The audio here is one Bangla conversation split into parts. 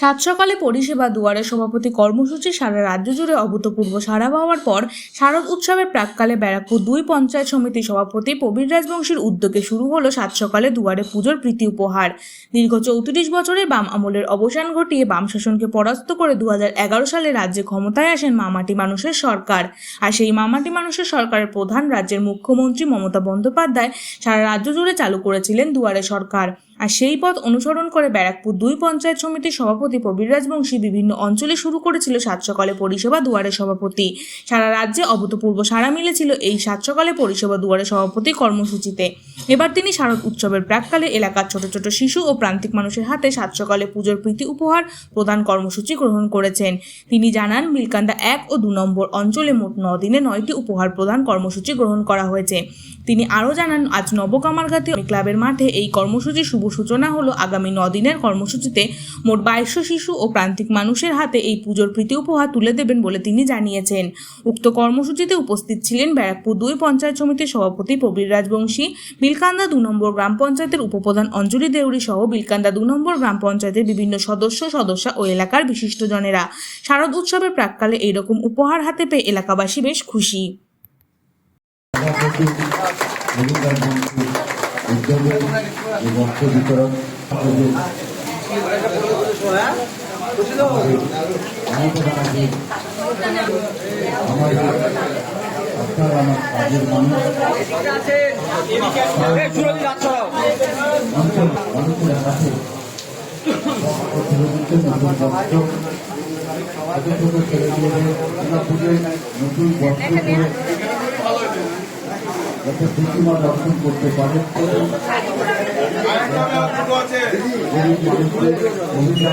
সাত সকালে পরিষেবা দুয়ারে সভাপতি কর্মসূচি সারা রাজ্য জুড়ে অভূতপূর্ব সাড়া পাওয়ার পর শারদ উৎসবের প্রাককালে ব্যারাকপুর দুই পঞ্চায়েত সমিতি সভাপতি প্রবীর রাজবংশীর উদ্যোগে শুরু হলো সাত সকালে দুয়ারে পুজোর প্রীতি উপহার। দীর্ঘ চৌত্রিশ বছরের বাম আমলের অবসান ঘটিয়ে বাম শাসনকে পরাস্ত করে দু হাজার এগারো সালে রাজ্যে ক্ষমতায় আসেন মামাটি মানুষের সরকার। আর সেই মামাটি মানুষের সরকারের প্রধান রাজ্যের মুখ্যমন্ত্রী মমতা বন্দ্যোপাধ্যায় সারা রাজ্য জুড়ে চালু করেছিলেন দুয়ারে সরকার। আর সেই পথ অনুসরণ করে ব্যারাকপুর দুই পঞ্চায়েত সমিতির সভাপতি প্রবীর রাজবংশী বিভিন্ন অঞ্চলে শুরু করেছিল সাত সকালে পরিষেবা দুয়ারে সভাপতি। সারা রাজ্যে অভূতপূর্ব সাড়া মিলেছিল এই সাত সকালে পরিষেবা দুয়ারে সভাপতি কর্মসূচিতে। এবার তিনি শারদ উৎসবের প্রাককালে এলাকার ছোট ছোট শিশু ও প্রান্তিক মানুষের হাতে সাত সকালে পুজোর প্রীতি উপহার প্রদান কর্মসূচি গ্রহণ করেছেন। তিনি জানান বিলকান্দা এক ও দু নম্বর অঞ্চলে মোট ন দিনে নয়টি উপহার প্রদান কর্মসূচি গ্রহণ করা হয়েছে। তিনি আরও জানান, আজ নবকামারঘাতে ক্লাবের মাঠে এই কর্মসূচির শুভ সূচনা হলো আগামী দিনের কর্মসূচিতে মোট বাইশশো শিশু ও প্রান্তিক মানুষের হাতে এই পুজোর প্রীতি উপহার তুলে দেবেন বলে তিনি জানিয়েছেন। উক্ত কর্মসূচিতে উপস্থিত ছিলেন ব্যারাকপুর দুই পঞ্চায়েত সমিতির সভাপতি প্রবীর রাজবংশী বিলকান্দা দু নম্বর গ্রাম পঞ্চায়েতের উপপ্রধান অঞ্জলি দেউরি সহ বিলকান্দা দু নম্বর গ্রাম পঞ্চায়েতের বিভিন্ন সদস্য, সদস্যা ও এলাকার বিশিষ্টজনেরা। শারদ উৎসবের প্রাককালে এইরকম উপহার হাতে পেয়ে এলাকাবাসী বেশ খুশি। সভাপতি আমার কাজের মানুষ। মানুষের কাছে ছোট ছোট নতুন বস্ত্র করে যাতে প্রতিমা দর্শন করতে পারে। মহিলা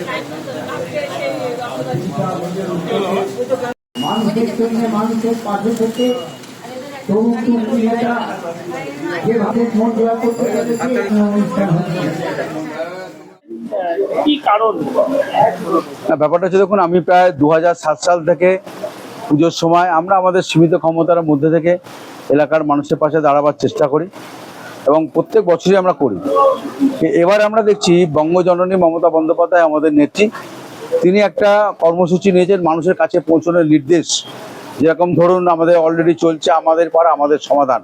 মানুষের পাশে থেকে কারণ ব্যাপারটা হচ্ছে দেখুন, আমি প্রায় দু হাজার সাত সাল থেকে পুজোর সময় আমরা আমাদের সীমিত ক্ষমতার মধ্যে থেকে এলাকার মানুষের পাশে দাঁড়াবার চেষ্টা করি এবং প্রত্যেক বছরই আমরা করি। এবার আমরা দেখছি বঙ্গজননী মমতা বন্দ্যোপাধ্যায় আমাদের নেত্রী তিনি একটা কর্মসূচি নিয়েছেন মানুষের কাছে পৌঁছানোর নির্দেশ। যেরকম ধরুন আমাদের অলরেডি চলছে আমাদের পাড়া, আমাদের সমাধান।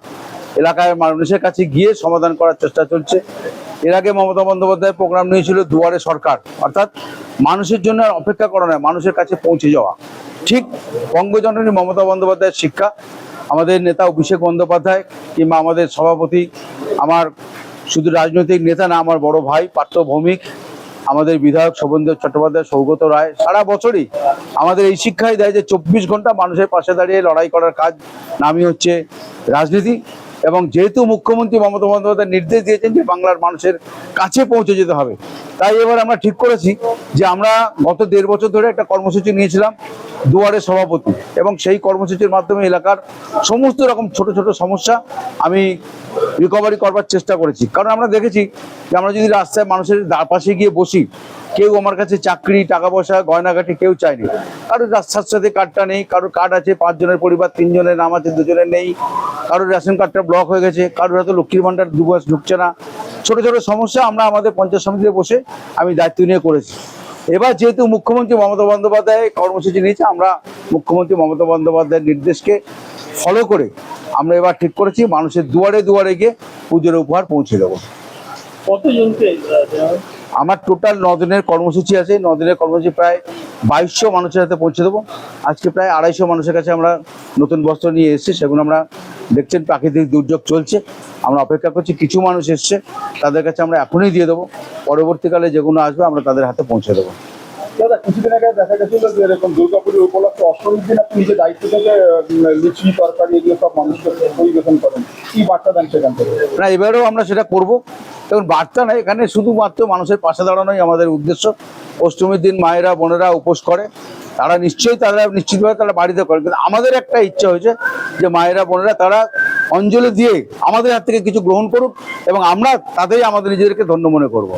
এলাকায় মানুষের কাছে গিয়ে সমাধান করার চেষ্টা চলছে। এর আগে মমতা বন্দ্যোপাধ্যায় প্রোগ্রাম নিয়েছিল দুয়ারে সরকার। অর্থাৎ মানুষের জন্য আর অপেক্ষা করা নয়, মানুষের কাছে পৌঁছে যাওয়া। ঠিক বঙ্গজননী মমতা বন্দ্যোপাধ্যায়ের শিক্ষা, আমাদের নেতা অভিষেক বন্দ্যোপাধ্যায় কিংবা আমাদের সভাপতি, আমার শুধু রাজনৈতিক নেতা না, আমার বড় ভাই পার্থ ভৌমিক আমাদের বিধায়ক শোভনদেব চট্টোপাধ্যায়, সৌগত রায়, সারা বছরই আমাদের এই শিক্ষাই দেয় যে চব্বিশ ঘণ্টা মানুষের পাশে দাঁড়িয়ে লড়াই করার কাজ, নামই হচ্ছে রাজনীতি। এবং যেহেতু মুখ্যমন্ত্রী মমতা বন্দ্যোপাধ্যায় নির্দেশ দিয়েছেন যে বাংলার মানুষের কাছে পৌঁছে যেতে হবে, তাই এবার আমরা ঠিক করেছি যে আমরা গত দেড় বছর ধরে একটা কর্মসূচি নিয়েছিলাম। দুয়ারে সভাপতি এবং সেই কর্মসূচির মাধ্যমে এলাকার সমস্ত রকম ছোট ছোট সমস্যা আমি রিকভারি করবার চেষ্টা করেছি। কারণ আমরা দেখেছি যে আমরা যদি রাস্তায় মানুষের দা- পাশে গিয়ে বসি, কেউ আমার কাছে চাকরি, টাকা পয়সা গয়নাঘাটি কেউ চায়নি। কারোর রাস্তার সাথে কার্ডটা নেই, কারোর কার্ড আছে, পাঁচজনের পরিবার, তিনজনের নাম আছে, দুজনের নেই, কারোর রেশন কার্ডটা ব্লক হয়ে গেছে, কারোর হয়তো লক্ষ্মীর ভান্ডার দু মাস ঢুকছে না। ছোট ছোট সমস্যা আমরা আমাদের পঞ্চায়েত সমিতিতে বসে আমি দায়িত্ব নিয়ে করেছি। এবার যেহেতু মুখ্যমন্ত্রী মমতা বন্দ্যোপাধ্যায় কর্মসূচি নিয়েছে, আমরা মুখ্যমন্ত্রী মমতা বন্দ্যোপাধ্যায়ের নির্দেশকে ফলো করে আমরা এবার ঠিক করেছি, মানুষের দুয়ারে দুয়ারে গিয়ে পুজোর উপহার পৌঁছে দেবো। কতজনকে? আমার টোটাল দিনের কর্মসূচি আছে দিনের কর্মসূচি প্রায় বাইশশো মানুষের হাতে পৌঁছে দেবো। আজকে প্রায় আড়াইশো মানুষের কাছে আমরা নতুন বস্ত্র নিয়ে এসেছি সেগুলো আমরা দেখছেন প্রাকৃতিক দুর্যোগ চলছে। আমরা অপেক্ষা করছি কিছু মানুষ এসছে তাদের কাছে আমরা এখনই দিয়ে দেবো। পরবর্তীকালে যেগুলো আসবে আমরা তাদের হাতে পৌঁছে দেবো। দাদা কিছুদিন আগে দেখা গেছিল যে এরকম দুর্গাপুজোর উপলক্ষে অষ্টমীর দিন আপনি নিজের দায়িত্ব থেকে লুচি তরকারি এগুলো সব মানুষকে পরিবেশন করেন কি বার্তা দেন সেখান থেকে? না এবারেও আমরা সেটা করব। দেখুন, বার্তা নয় এখানে শুধুমাত্র মানুষের পাশে দাঁড়ানোই আমাদের উদ্দেশ্য। অষ্টমীর দিন মায়েরা, বোনেরা উপোস করে। তারা নিশ্চয়ই তারা নিশ্চিতভাবে তারা বাড়িতে করে। কিন্তু আমাদের একটা ইচ্ছা হয়েছে যে মায়েরা, বোনেরা তারা অঞ্জলি দিয়ে আমাদের হাত থেকে কিছু গ্রহণ করুক এবং আমরা তাতেই আমাদের নিজেদেরকে ধন্য মনে করব।